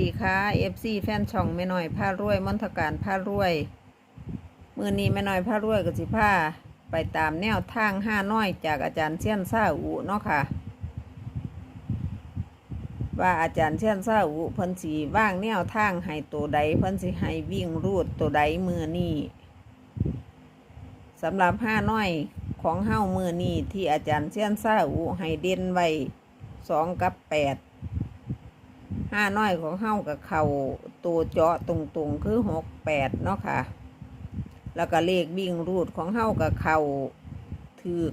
ดีค่ะ FC แฟนช่องแม่น้อยผ้ารวยมนทการผ้ารวย มือนี้แม่น้อยผ้ารวยกับสิผ้าไปตามแนวทางห้าน้อยจากอาจารย์เชียนซาอูเนาะค่ะ ว่าอาจารย์เชียนซาอูเพิ่นสีว่างแนวทางให้ตัวใดเพิ่นสิให้วิ่งรูดตัวใดมือนี้สำหรับห้าน้อยของเฮ้ามือนี้ที่อาจารย์เชียนซาอูให้เด่นไว้สองกับแปด ห้าน้อยของเฮากับเข่าตัวเจาะตรงๆคือหกแปดเนาะค่ะ แล้วก็เลขวิ่งรูดของเฮากับเข่าถือ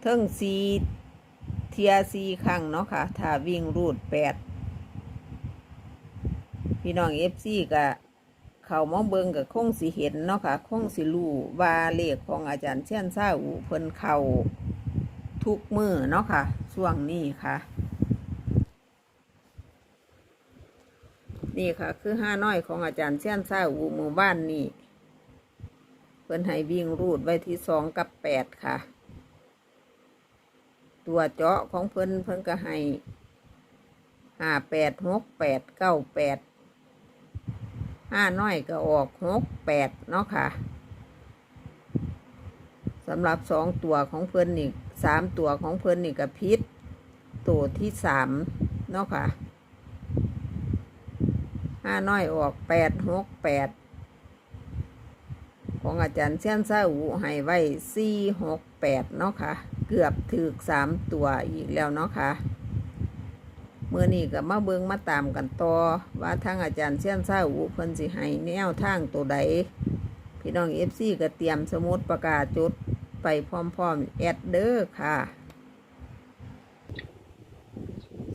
เทิงซีเทียซีครั้งเนาะค่ะ ถ้าวิ่งรูดแปดพี่น้องเอฟซีกับเขามาเบิงกับคงสิเห็นเนาะค่ะคงสิรู้ว่าเลขของอาจารย์เชียนซาอูเพิ่นเข่าทุกมือเนาะค่ะช่วงนี้ค่ะ นี่ค่ะ คือห้าน้อยของอาจารย์เชี่ยนซ่าอูหมู่บ้านนี่เพิ่นให้วิ่งรูดไว้ที่สองกับแปดค่ะ ตัวเจาะของเพิ่นเพิ่นก็ให้ห้าแปดหกแปดเก้าแปดห้าน้อยก็ออกหกแปดเนาะค่ะสำหรับสองตัวของเพิ่นนี่สามตัวของเพิ่นนี่ก็พิษตัวที่สามเนาะค่ะ ห้าน้อยออกแปดหกแปดของอาจารย์เชียนซาอูให้ไว้สี่หกแปดเนาะค่ะ เกือบถึกสามตัวอีกแล้วเนาะค่ะเมื่อนี้ก็มาเบิงมาตามกันต่อว่าทางอาจารย์เชียนซาอูเพิ่นสิให้แนวทางตัวใด พี่น้องเอฟซีก็เตรียมสมุดประกาศจุดไปพร้อมๆแอดเดอร์ค่ะ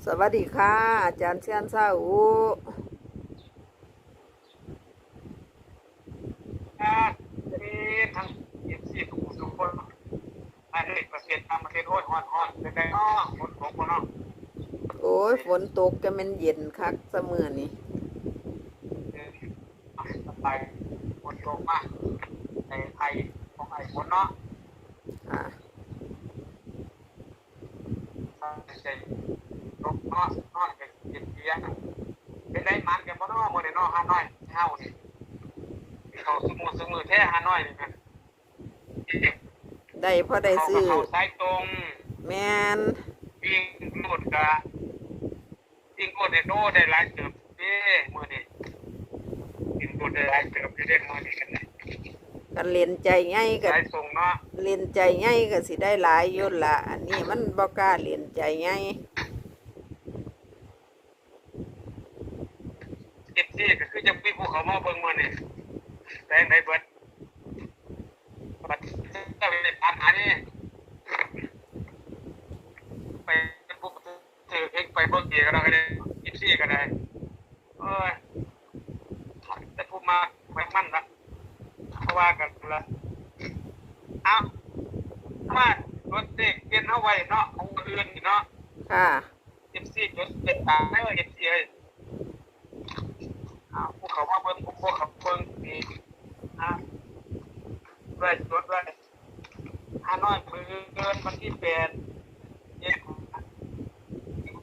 สวัสดีค่ะ อาจารย์เชียนซาอู อ่าที่ทั้งเอฟซีทุกคนทุกคนอันนี้ประเทศต่างประเทศโอ้ยฮอนฮอนเป็นไงเนาะฝนตกบ่เนาะโอ้ยฝนตกจะมันเย็นคักเสมอนี่เอออะสบายฝนตกมากในไทยของไอ้ฝนเนาะค่ะใจตกเนาะนอนเป็นเย็นเยียนเป็นได้มันกันบ่เนาะมื้อนี้เนาะฮานอยเฮานี่ เขาสมุสมือแท้ฮานอยนี่แม่นได้พอได้เขาซื้อเขาสายตรงแมนวิ่งโลดกะวิ่งโลดได้โตได้หลายเติบเด้มื้อนี้วิ่งโลดได้หลายเติบอยู่เด้มื้อนี้กันนะกันเล่นใจง่ายกับสายส่งเนาะเล่นใจง่ายก็สิได้หลายอยุ่นละอันนี้มันบ่กล้าเล่นใจง่ายเจ็บซี่ก็คือจะมีภูเขามาเบิ่งมื้อนี้ แต่งได้เบิดบัดเจ้าไปปานหานี่ไปเป็นผู้ถือเองไปเบิ่งเองก็ได้เจ็บซี่ก็ได้เอ้ยแต่ผู้มาแขวงมันละเพราะว่ากันละเอามาตัวเด็กเปลี่ยนเอาไว้เนาะของคนอื่นนี่เนาะค่ะเอฟซีจดเป็นตาไม่ว่าเอฟซีเลยอ้าวพวกเขาว่าเบิ้งพวกเขาเบิ้งนี่อะ ด้วยจดด้วยฮานอยมือเกินวันที่แปดเย็น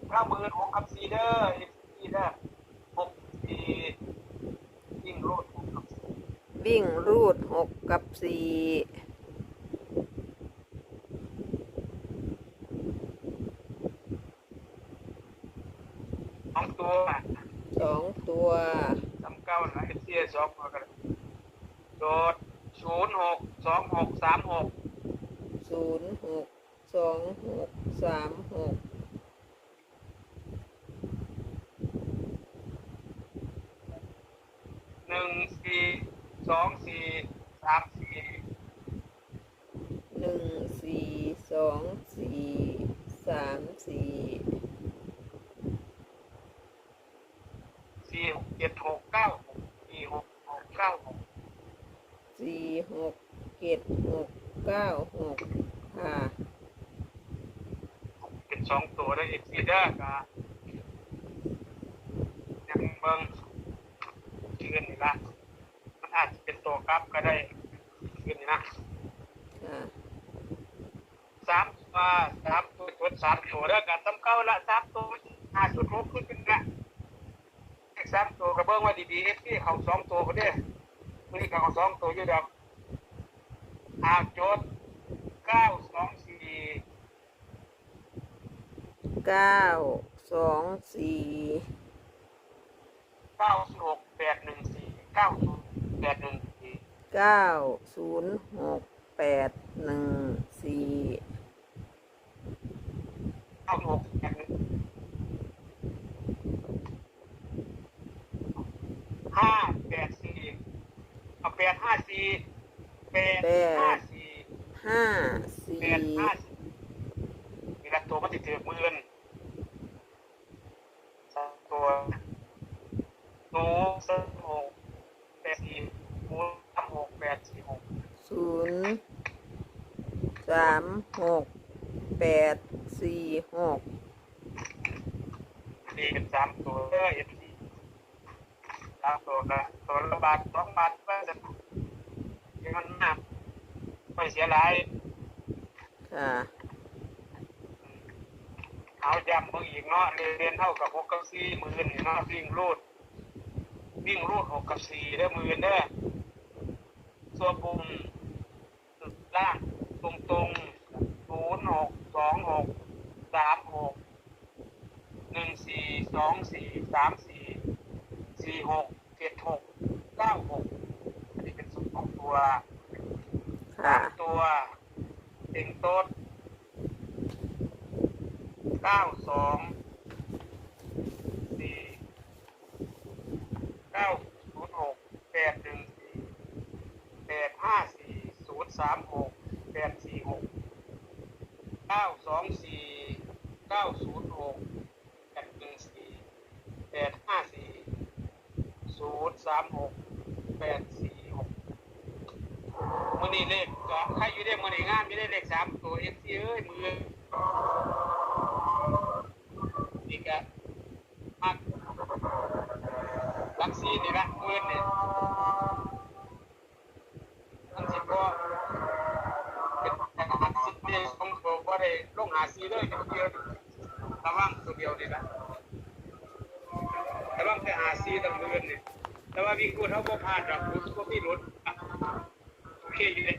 เก้ามือหกกับสี่เด้อเอฟซีเด้อหกสี่ยิ่งรูดหกกับสี่วิ่งรูดหกกับสี่สองตัวสองตัวสามเก้านะเอฟซีสองตัวกันโดด ศูนย์หกสองหกสามหกศูนย์หกสองหกสามหกหนึ่งสี่สองสี่สามสี่หนึ่งสี่สองสี่สามสี่ สี่หกเจ็ดหกเก้าหกสี่หกหกเก้าหก สี่หกเจ็ดหกเก้าหกค่ะเป็นสองตัวได้อีกสี่เด้อกะยังเบิ่งชื่อนี่ละมันอาจจะเป็นตัวกลับก็ได้ชื่อนี่นะสามอ่าสามตัวชุดสามตัวเด้อกะสำเก้าละสามตัวหาชุดหกชุดเป็นละสามตัวกระเบื้องว่าดีๆเอฟซีเขาสองตัวคนเด้ มือนี้เขาสองตัวอยู่ดอกอาโจทย์เก้าสองสี่เก้าสองสี่เก้าหกแปดหนึ่งสี่เก้าแปดหนึ่งสี่เก้าศูนย์หกแปดหนึ่งสี่เก้าหกแปดหนึ่งห้าแปดสี่เอา แปดห้าสี่แปดห้าสี่ห้าสี่แปดห้าสี่มีละตัวมันติดถือมือเงินสองตัวหนูสามหกแปดสี่หมูสามหกแปดสี่หกศูนย์สามหกแปดสี่หกดีเป็นสามตัวเออ เอ็นซีสามตัวละตัวละบาทสองบาทก็จะยังมันมากไม่เสียหลายค่ะเอาจำเบิ่งอีกเนาะเรียนเรียนเท่ากับหกกับสี่หมื่นนี่เนาะวิ่งรูดวิ่งรูดหกกับสี่ได้อหมื่นเด้อส่วนปุ่มล่างตรงตรงศูนย์หกสองหกสามหกหนึ่งสี่สองสี่สามสี่สี่หก เจ็ดหกเก้าหกอันนี้เป็นสุดของตัวค่ะสามตัวเต็งโต๊ดเก้าสองสี่เก้าศูนย์หกแปดหนึ่งสี่แปดห้าสี่ศูนย์สามหกแปดสี่หกเก้าสองสี่เก้าศูนย์หกแปดหนึ่งสี่แปดห้าสี่ศูนย์ สามหกแปดสี่หกมือนี่เลขก็ใครอยู่ได้มือนี่งามอยู่ได้เลขสามตัวเอฟซีเอ้ยมือนี่ก็มักลักซีนี่ละมือนี่มันสิบก็เป็นแต่หาซีเดียวของตัวก็ได้ลงหาซีเลยเดียวระวังตัวเดียวนี่ละระวังแต่หาซีตั้งมือนี่ แต่ว่าวิ่งกูเท่าบ่พลาดดอกกูก็มีรถโอเคอยู่เลย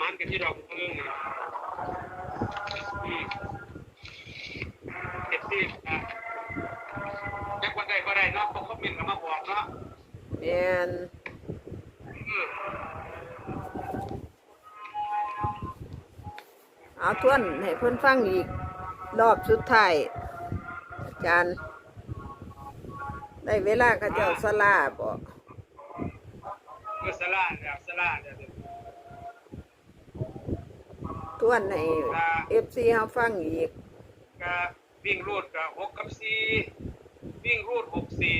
มันกันที่เราเพิ่งนะอืมเจ็ดสิบอะจักวันใดก็ได้เนาะพวกเขาเมนต์ก็มาบอกเนาะแมนเอาทวนให้เพิ่นฟังอีก รอบสุดท้ายอาจารย์ ได้เวลาเขาเจ้าสลาบ่เมื่อสลาแล้วสลาแล้วทวนให้เอฟซีเฮาฟังอีกก็วิ่งรูดกับหกกับสี่วิ่งรูดหกสี่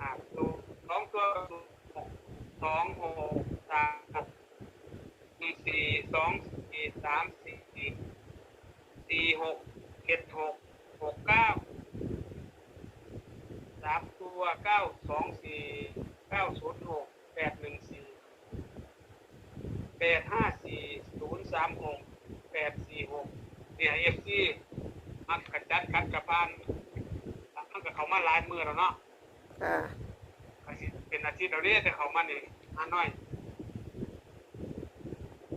อะตัวสองตัวหกสองหกสามหกหนึ่งสี่สองสี่สามสี่สี่หกเจ็ดหกหก 9 2 4 9 0 6 8 1 4 8 5 4 0 3 6 8 4 6เนี่ยเอฟซีมักกัดจัดขัดกับบ้านทั้งกับเขามาหลายมือแล้วเนาะค่ะเป็นอาชีพเราเรียกแต่เขามาเนี่ยหาน้อย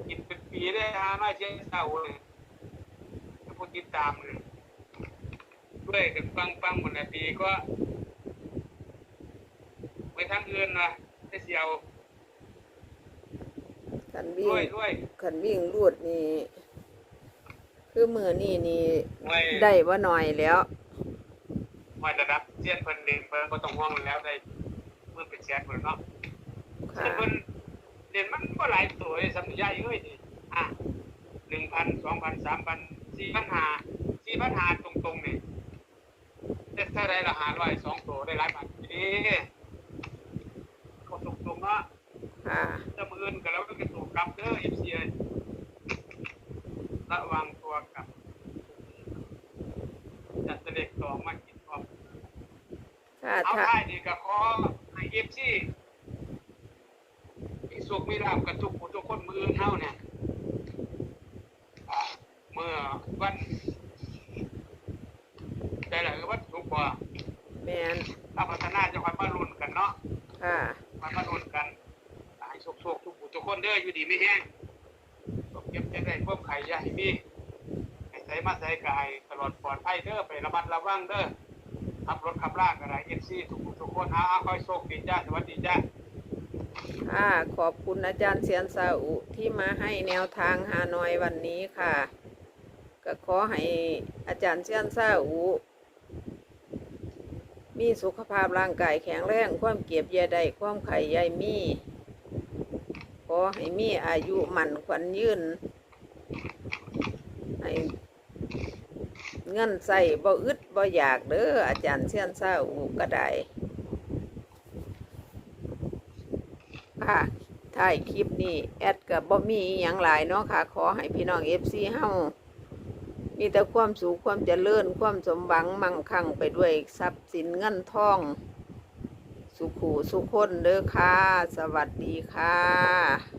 กินเป็นปีได้หาน้อยเชื่นเศร้าเลยพูดติดตามเลยด้วยกันปังปังหมดนาปีก็ ไปทางอื่นนะได้เสียวคันด้วิ่วยงด้วยคันวิ่งรูดนี่คือมือนี่นี่ไว้ได้ว่าน้อยแล้วไว้ระดับเจียนเพิ่นเองเพิ่นก็ต้องห่วงแล้วได้เมื่อเป็นแสนเพิ่นเนาะค่ะแต่เพิ่นเรียนมันก็หลายตัวเลยสัมยายเอ้ยนี่อะหนึ่งพันสองพันสามพันสี่พันห้าสี่พันห้าตรงๆนี่แต่ถ้าได้ละห้าร้อยสองตัวได้หลายบาทดีก็ตรงๆ เนาะอ่าจะมืออื่นกันแล้วก็กระตุกลับเด้อเอฟซีระวังตัวกับจัดเล็กตองมากินพร้อมเอาค่ะได้ดีกับขอให้เอฟซีมีสุขมีลาบกับทุกคนทุกคนมืออื่นเท่าเนี่ยเมื่อวันได้หลายวันถูกกว่าแมนถ้าพัฒนาจะคอยมาลุนกันเนาะมาลุน ดีไม่แห้งต้องเก็บจะได้ควบไข่ยาให้มีใส่มาใส่กายตลอดปลอดภัยเด้อไประมัดระวังเด้อขับรถขับลากอะไรเอฟซีทุกทุกคนหาคอยโชคดีจ้าสวัสดีจ้าค่ะขอบคุณอาจารย์เซียนซาอุที่มาให้แนวทางฮานอยวันนี้ค่ะ ก็ขอให้อาจารย์เซียนซาอุมีสุขภาพร่างกายแข็งแรงความเก็บเยาได้ความไข่ใยมี ขอให้มีอายุหมันขวัญยืนให้เงินใส่บ่อึดบ่อยากเด้ออาจารย์เซียนซาอุก็ได้ค่ะถ่ายคลิปนี้ แอดกับบ่มีอย่างหลายเนาะค่ะ ขอให้พี่น้องเอฟซีเฮามีแต่ความสุขความเจริญความสมหวังมั่งคั่งไปด้วยทรัพย์สินเงินทอง สุขูสุขคนเด้อค่ะ สวัสดีค่ะ